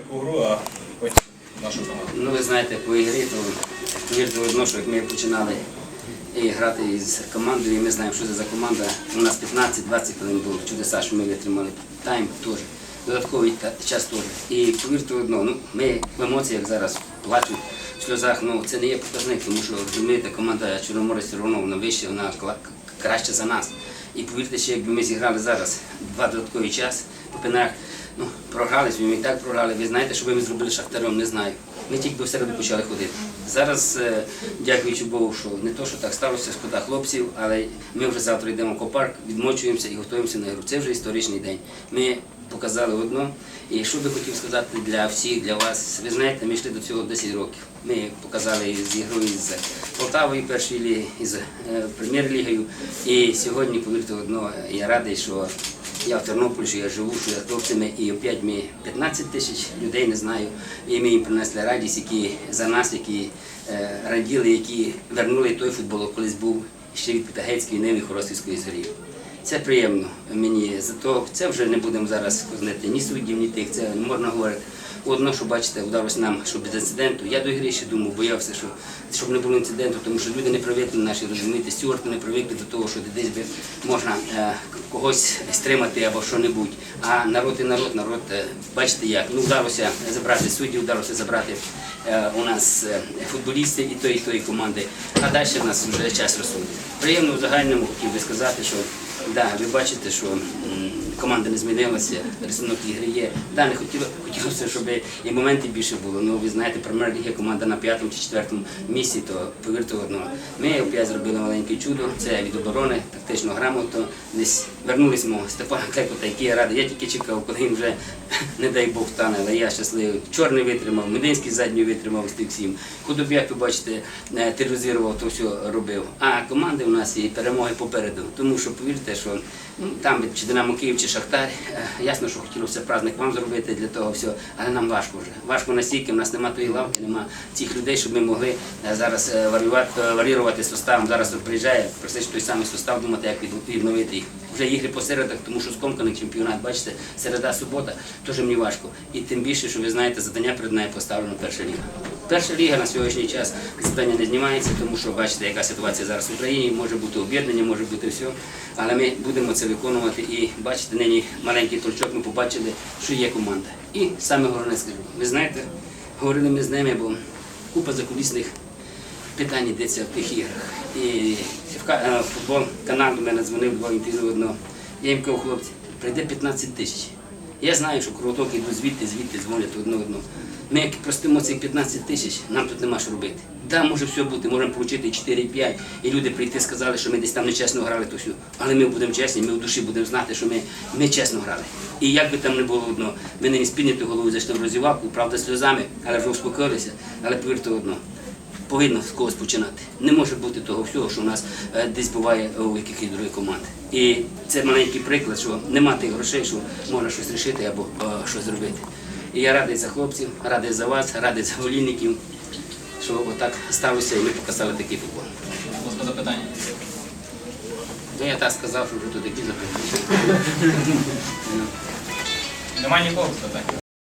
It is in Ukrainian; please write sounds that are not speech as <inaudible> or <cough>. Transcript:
таку гру, а потім нашу команду. Ну, ви знаєте, по ігрі, то повірте одно, що як ми починали і грати з командою, і ми знаємо, що це за команда. У нас 15-20 хвилин було чудеса, що ми витримали тайм теж. Додатковий час теж. І повірте одно, ну, ми в емоціях зараз плачуть в сльозах, ну це не є показник, тому що розумієте, команда Чорноморець все одно вона вища, вона краще за нас. І повірте, що якби ми зіграли зараз два додаткові час по пенах, програли, ми і так програли. Ви знаєте, що би ми зробили шахтарем, не знаю. Ми тільки до середу почали ходити. Зараз, е, дякуючи Богу, що не то, що так сталося, шкода хлопців, але ми вже завтра йдемо в копарк, відмочуємося і готуємося на ігру. Це вже історичний день. Ми показали одно. І що би хотів сказати для всіх, для вас, ви знаєте, ми йшли до цього 10 років. Ми показали з ігрою з Полтавою першої ліги, із е, прем'єр-лігою. І сьогодні, повірте одно, я радий, що я в Тернополі, що я живу, що я з хлопцями, і опять ми 15 тисяч людей не знаю. І ми їм принесли радість, які за нас, які е, раділи, які вернули той футбол, колись був ще від Петагецької ниви Хоросівської зорі. Це приємно мені. Зато це вже не будемо зараз казати ні суддів, ні тих. Це не можна говорити. Одно, що бачите, вдалося нам, що без інциденту. Я до ігри ще думав, боявся, що щоб не було інциденту, тому що люди не привикли наші розумієте, стюарти не привикли до того, що десь би можна е, когось стримати або що-небудь. А народ і народ, народ, е, бачите як. Ну вдалося забрати суддів, вдалося забрати е, у нас е, футболістів і тої, і тої команди. А далі в нас вже час розсудить. Приємно в загальному хотів би сказати, що да, ви бачите, що команда не змінилася, рисунок ігри є. Да, не хотіло, хотілося, щоб і моментів більше було. Ну, ви знаєте, прем'єр-ліги команда на п'ятому чи четвертому місці, то повірте одно. Ми опять зробили маленьке чудо, це від оборони, тактично грамотно. Десь вернулись ми Степана Клекота, який я радий. Я тільки чекав, коли він вже, <laughs> не дай Бог, стане, але я щасливий. Чорний витримав, Мединський задній витримав з тих всім. Худобяк, ви бачите, е, тероризував, то все робив. А команди у нас і перемоги попереду. Тому що повірте, що ну, там чи Динамо Київ, чи Шахтар, е, ясно, що хотілося праздник вам зробити для того всього, але нам важко вже. Важко настільки, в нас немає тої лавки, немає цих людей, щоб ми могли е, зараз е, варіювати, составом. Зараз приїжджає практично той самий состав, думати, як відновити їх. Вже ігри по середах, тому що скомканий чемпіонат, бачите, середа, субота, теж мені важко. І тим більше, що ви знаєте, завдання перед нею поставлено перша ліга. Перша ліга на сьогоднішній час завдання не знімається, тому що бачите, яка ситуація зараз в Україні, може бути об'єднання, може бути все. Але ми будемо це виконувати і бачите, нині маленький толчок ми побачили, що є команда. І саме головне скажу, ви знаєте, говорили ми з ними, бо купа закулісних питань йдеться в тих іграх. І в е, футбол канал до мене дзвонив два інтерв'ю одного. Я їм кажу, хлопці, прийде 15 тисяч. Я знаю, що круток йдуть звідти, звідти дзвонять одне одного. Ми як простимо цих 15 тисяч, нам тут нема що робити. Да, може все бути, можемо отримати 4-5, і люди прийти сказали, що ми десь там нечесно грали, то все. Але ми будемо чесні, ми в душі будемо знати, що ми, ми чесно грали. І як би там не було одно, ми не спільнити голову зайшли в роздівалку, правда, сльозами, але вже успокоїлися. Але повірте одно, повинно з когось починати. Не може бути того всього, що у нас е, десь буває у якихось других команд. І це маленький приклад, що нема тих грошей, що можна щось рішити або е, щось зробити. І я радий за хлопців, радий за вас, радий за голівників, що отак сталося і ми показали такий футбол. Будь запитання. Ну я так сказав, що вже тут такі запитання. Немає нікого запитань.